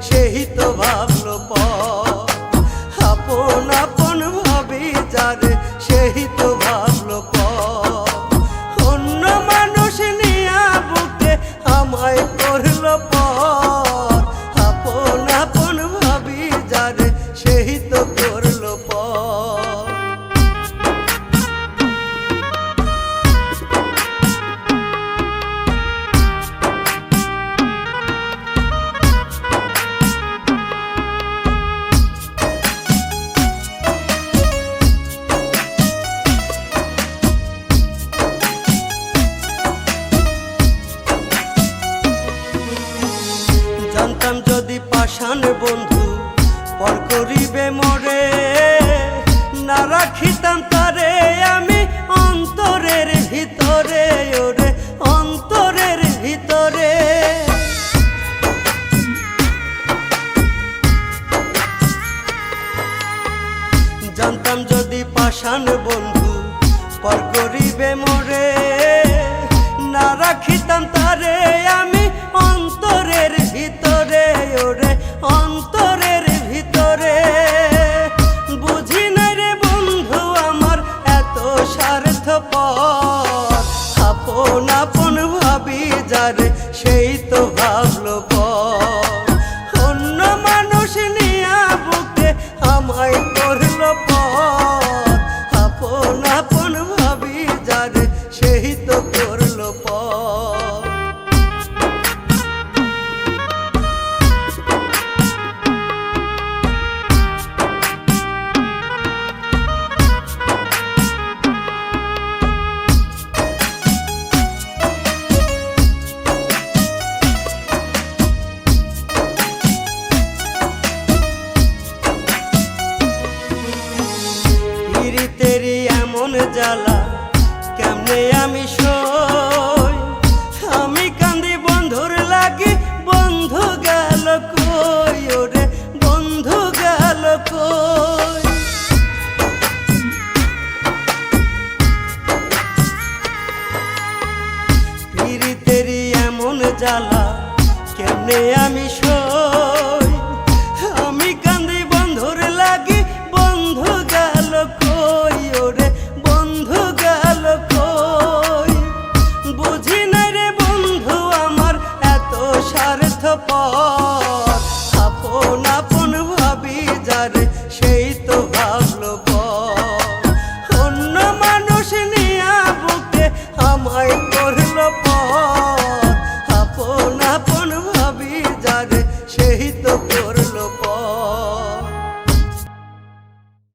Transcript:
সেই তো ভাবল পথ। রে না রাখিতাম তারে আমি অন্তরের ভিতরে, ওরে অন্তরের ভিতরে। জানতাম যদি পাষাণ বন্ধু পর করিবে মোরে, না রাখিতাম তারে আমি পর অন্য মানুষ নিয়া বুকে আমায় করল পর আপন আপন ভাবি সেই তো আমি সই। আমি কান্দি বন্ধুর লাগে, বন্ধু গেল কই? ওরে বন্ধু গেল কই? পিড়িতেরি এমন জ্বালা, কেমনে আমি সই?